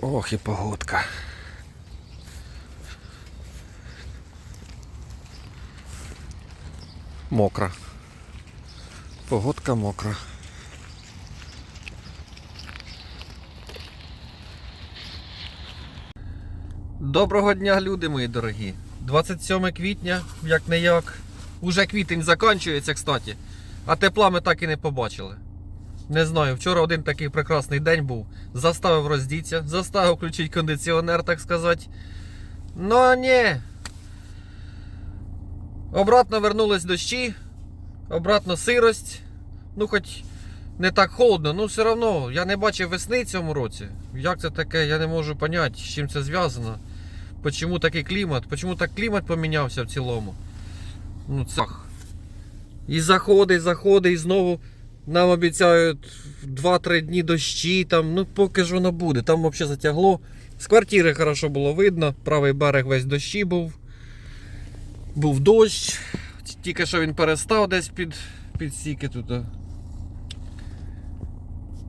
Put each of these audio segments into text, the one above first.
Ох і погодка. Мокра. Погодка мокра. Доброго дня, люди мої дорогі. 27 квітня, як не як. Уже квітень закінчується, кстати. А тепла ми так і не побачили. Не знаю, вчора один такий прекрасний день був. Заставив роздіться, заставив включити кондиціонер, так сказати. Ну а ні. Обратно вернулись дощі, обратно сирость. Ну, хоч не так холодно, ну все одно я не бачив весни цьому році. Як це таке, я не можу поняти, з чим це зв'язано. Почому такий клімат? Почому так клімат помінявся в цілому? Ну це. І заходить, заходить, і знову нам обіцяють 2-3 дні дощі. Там, ну поки ж воно буде. Там взагалі затягло. З квартири хорошо було видно, правий берег весь дощі був. Був дощ. Тільки що він перестав десь під, під сіки тут.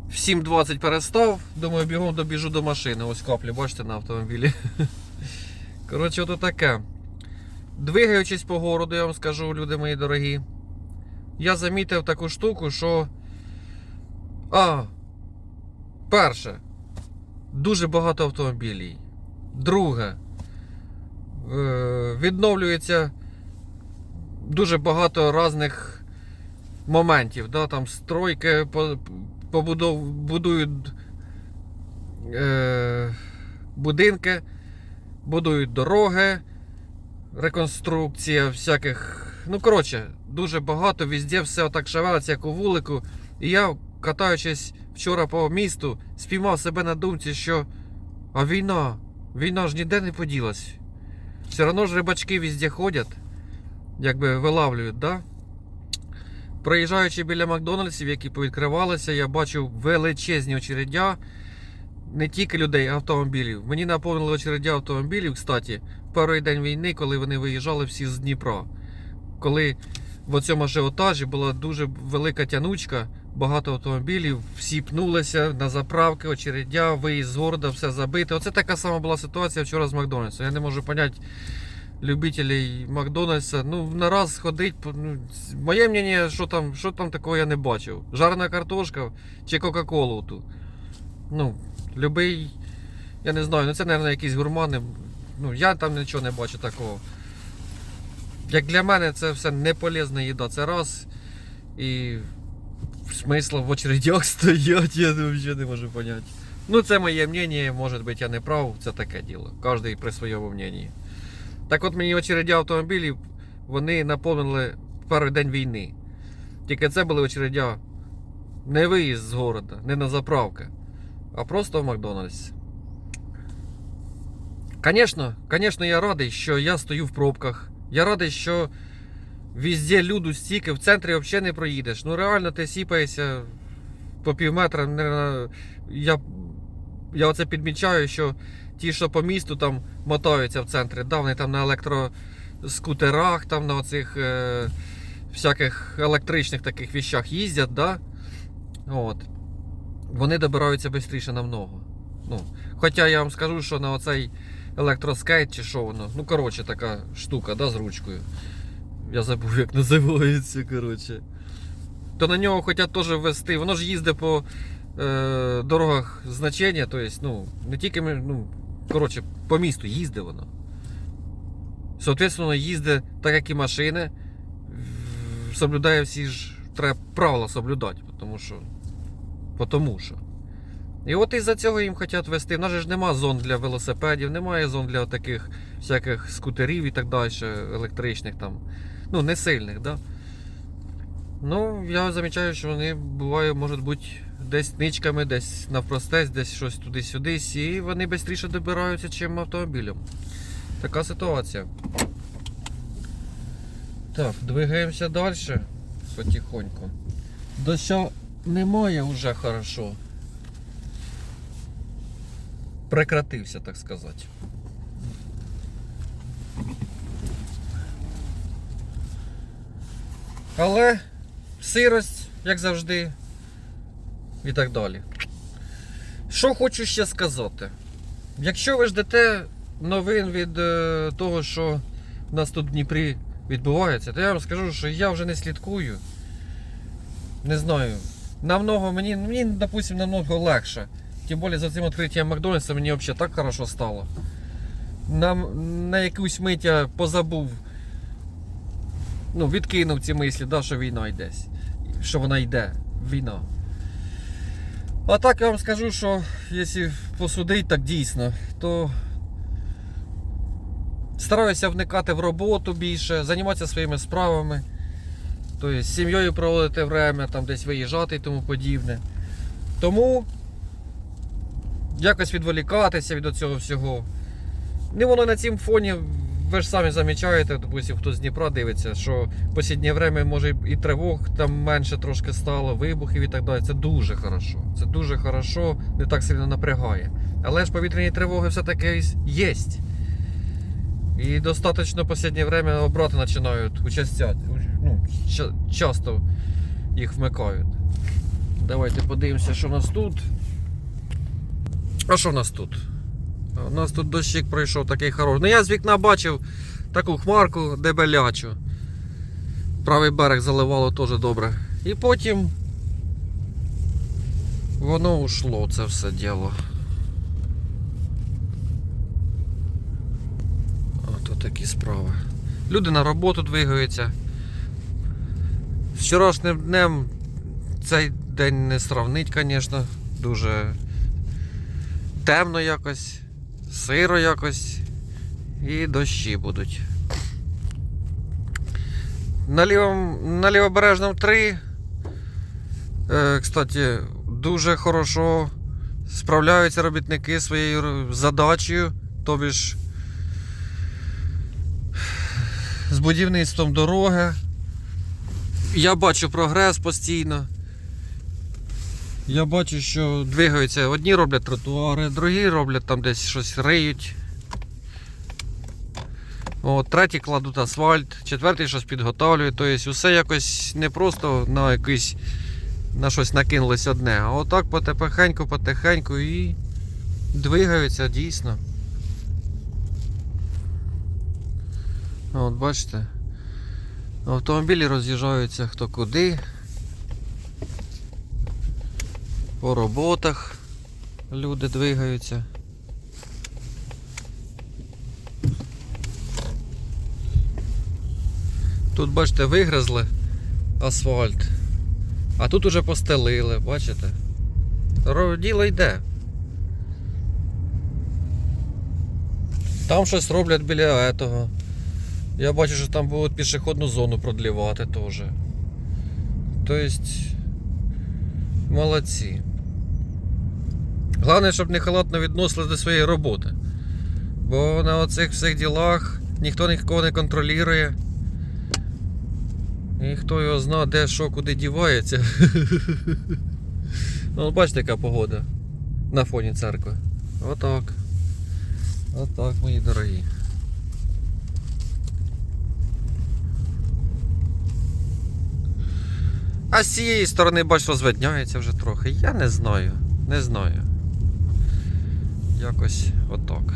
В 7.20 перестав. Думаю, бігом добіжу до машини. Ось каплі, бачите, на автомобілі. Коротше, ото таке. Двигаючись по городу, я вам скажу, люди мої дорогі. Я замітив таку штуку, що. А. Перше. Дуже багато автомобілів. Друге. е, Відновлюється дуже багато різних моментів. Да? Там стройки по- побудов, будують е, будинки, будують дороги, реконструкція всяких. Ну, коротше, дуже багато, везде все отак шевелиться, як у вулику. І я, катаючись вчора по місту, спіймав себе на думці, що а війна, війна ж ніде не поділась. Все одно ж рибачки везде ходять, якби вилавлюють, да? Проїжджаючи біля Макдональдсів, які повідкривалися, я бачив величезні очередя. Не тільки людей, а автомобілів. Мені наповнили очередя автомобілів, кстати, перший день війни, коли вони виїжджали всі з Дніпра. Коли в цьому ажіотажі була дуже велика тянучка, багато автомобілів, всі пнулися на заправки, очередя, виїзд з города, все забите. Оце така сама була ситуація вчора з Макдональдсом. Я не можу зрозуміти любителей Макдональдса. Ну, на раз ходить. Ну, моє мнення, що там, що там такого я не бачив. Жарена картошка чи Кока-Колу ту. Ну, любий, я не знаю, ну це, мабуть, якісь гурмани. Ну, я там нічого не бачу такого. Як для мене це все не полезна їда. Це раз. І смисла в очередях стоять, я взагалі не можу поняти. Ну, це моє мнение, може бути, я не прав, це таке діло. Кожен при своєму мненні. Так от мені очередя автомобілів, вони наповнили перший день війни. Тільки це були очередя не виїзд з города, не на заправки, а просто в Макдональдс. Звісно, я радий, що я стою в пробках. Я радий, що везде люду стільки, в центрі взагалі не проїдеш. Ну реально ти сіпаєшся по пів метра. Я, я оце підмічаю, що ті, що по місту там мотаються в центрі, да, вони там на електроскутерах, там на оцих е, всяких електричних таких віщах їздять, да? От. Вони добираються швидше намного. Ну, хоча я вам скажу, що на оцей електроскейт чи що воно, ну коротше, така штука, да, з ручкою. Я забув, як називається, коротше. То на нього хочуть теж ввести. Воно ж їздить по е, дорогах значення, тобто, ну, не тільки ми- ну, коротше, по місту їздить воно. Соответственно, їздить так, як і машини. Соблюдає всі ж треба правила соблюдати, тому що. Потому що. І от із-за цього їм хочуть вести. У нас ж нема зон для велосипедів, немає зон для таких всяких скутерів і так далі, електричних там. Ну, не сильних, да? Ну, я замічаю, що вони бувають, можуть бути десь ничками, десь навпростець, десь щось туди-сюди, і вони швидше добираються, чим автомобілем. Така ситуація. Так, двигаємося далі потихоньку. Доща немає вже хорошо. Прекратився, так сказати. Але сирость, як завжди, і так далі. Що хочу ще сказати. Якщо ви ждете новин від е, того, що в нас тут в Дніпрі відбувається, то я вам скажу, що я вже не слідкую. Не знаю. Намного мені, мені, допустим, намного легше. Тим більше за цим відкриттям Макдональдса мені взагалі так хорошо стало. Нам на якусь мить позабув. Ну, відкинув ці мислі, да, що війна йде. Що вона йде. Війна. А так я вам скажу, що якщо посудити так дійсно, то стараюся вникати в роботу більше, займатися своїми справами. Тобто з сім'єю проводити время, там десь виїжджати і тому подібне. Тому якось відволікатися від цього всього. Не воно на цім фоні, ви ж самі замічаєте, допустим, хто з Дніпра дивиться, що в останнє время може і тривог там менше трошки стало, вибухів і так далі. Це дуже хорошо. Це дуже хорошо, не так сильно напрягає. Але ж повітряні тривоги все-таки є. І достатньо в останнє время обрати починають участять. Ну, часто їх вмикають. Давайте подивимося, що в нас тут. А що в нас тут? У нас тут дощик пройшов такий хороший. Ну я з вікна бачив таку хмарку дебелячу. Правий берег заливало теж добре. І потім воно ушло, це все діло. Ото такі справи. Люди на роботу двигаються. З вчорашнім днем цей день не сравнить, звісно. Дуже темно якось, сиро якось і дощі будуть. На, лівом, на лівобережному 3, е, кстати, дуже хорошо справляються робітники своєю задачею, тобі ж з будівництвом дороги. Я бачу прогрес постійно. Я бачу, що двигаються. Одні роблять тротуари, другі роблять там десь щось риють. От, треті кладуть асфальт, четвертий щось підготовлює. Тобто усе якось не просто на якийсь на щось накинулось одне, а отак потихеньку, потихеньку і двигаються дійсно. От бачите. Автомобілі роз'їжджаються хто куди. По роботах люди двигаються. Тут, бачите, вигризли асфальт, а тут уже постелили, бачите? Діло йде. Там щось роблять біля этого. Я бачу, що там будуть пішохідну зону продлівати теж. Тобто, молодці. Головне, щоб не халатно відносились до своєї роботи. Бо на оцих всіх ділах ніхто нікого не контролює. І хто його зна, де що куди дівається. ну, бачите, яка погода на фоні церкви. Отак. Отак, мої дорогі. А з цієї сторони, бач, розвидняється вже трохи. Я не знаю. Не знаю. Якось отак.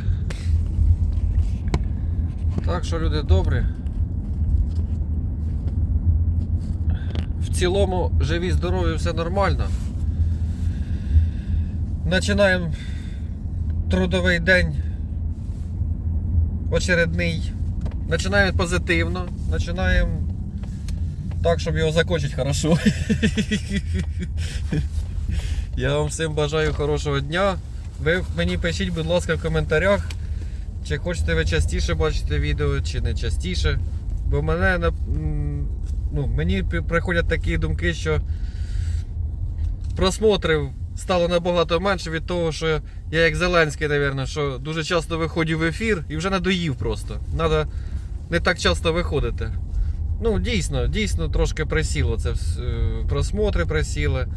Так що, люди добрі. В цілому живі, здорові, все нормально. Починаємо трудовий день очередний. Починаємо позитивно, починаємо так, щоб його закінчити хорошо. Я вам всім бажаю хорошого дня. Ви мені пишіть, будь ласка, в коментарях, чи хочете ви частіше бачити відео, чи не частіше. Бо мене ну, мені приходять такі думки, що просмотрів стало набагато менше від того, що я як Зеленський, мабуть, що дуже часто виходжу в ефір і вже надоїв просто. Треба не так часто виходити. Ну, дійсно, дійсно трошки присіло це е, просмотри присіли.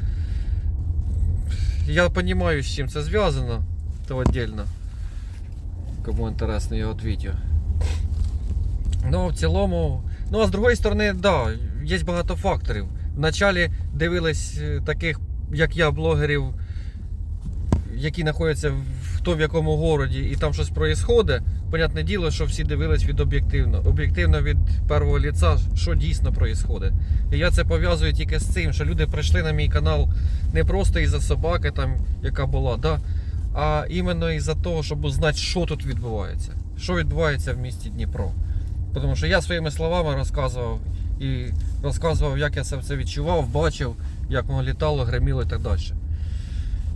Я розумію, з чим це зв'язано, то віддільно. Кому інтересно, я відвідю. Ну, в цілому. Ну, а з другої сторони, так, да, є багато факторів. Вначалі дивились е, таких, як я, блогерів, які знаходяться в хто в якому городі і там щось проїсходить, понятне діло, що всі дивились від об'єктивно. Об'єктивно від першого ліца, що дійсно проїсходить. І я це пов'язую тільки з цим, що люди прийшли на мій канал не просто із-за собаки, там, яка була, да, а іменно із-за того, щоб узнати, що тут відбувається. Що відбувається в місті Дніпро. Тому що я своїми словами розказував і розказував, як я це відчував, бачив, як воно літало, гриміло і так далі.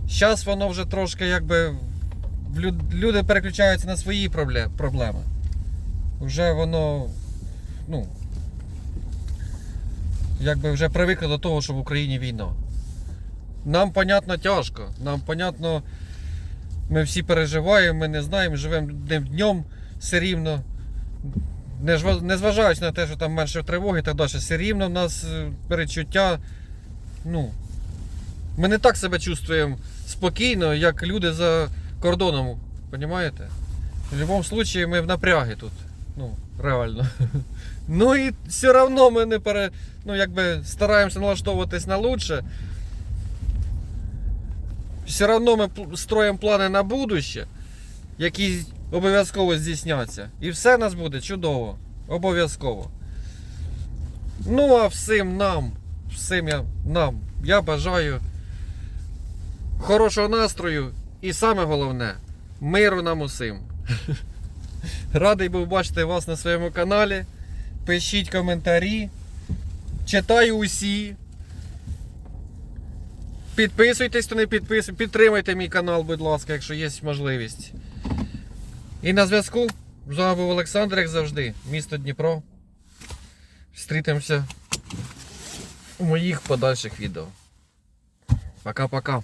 Зараз воно вже трошки якби люди переключаються на свої проблеми. Вже воно, ну, якби вже привикли до того, що в Україні війна. Нам, понятно, тяжко. Нам, понятно, ми всі переживаємо, ми не знаємо, живемо днем все рівно. Незважаючи на те, що там менше тривоги і так далі, все рівно в нас е, перечуття. Ну, ми не так себе чувствуємо спокійно, як люди за кордоном. Понимаєте? В будь-якому випадку ми в напрягі тут. Ну, реально. Ну і все одно ми не пере... ну, якби стараємося налаштовуватись на лучше. Все одно ми строїмо плани на будуще, які обов'язково здійсняться. І все в нас буде чудово. Обов'язково. Ну а всім нам, всім я, нам, я бажаю хорошого настрою і саме головне миру нам усім. Радий був бачити вас на своєму каналі. Пишіть коментарі. Читаю усі. Підписуйтесь, хто не підписує. Підтримайте мій канал, будь ласка, якщо є можливість. І на зв'язку з вами був Олександр, як завжди, місто Дніпро. Зустрітимося у моїх подальших відео. Пока-пока.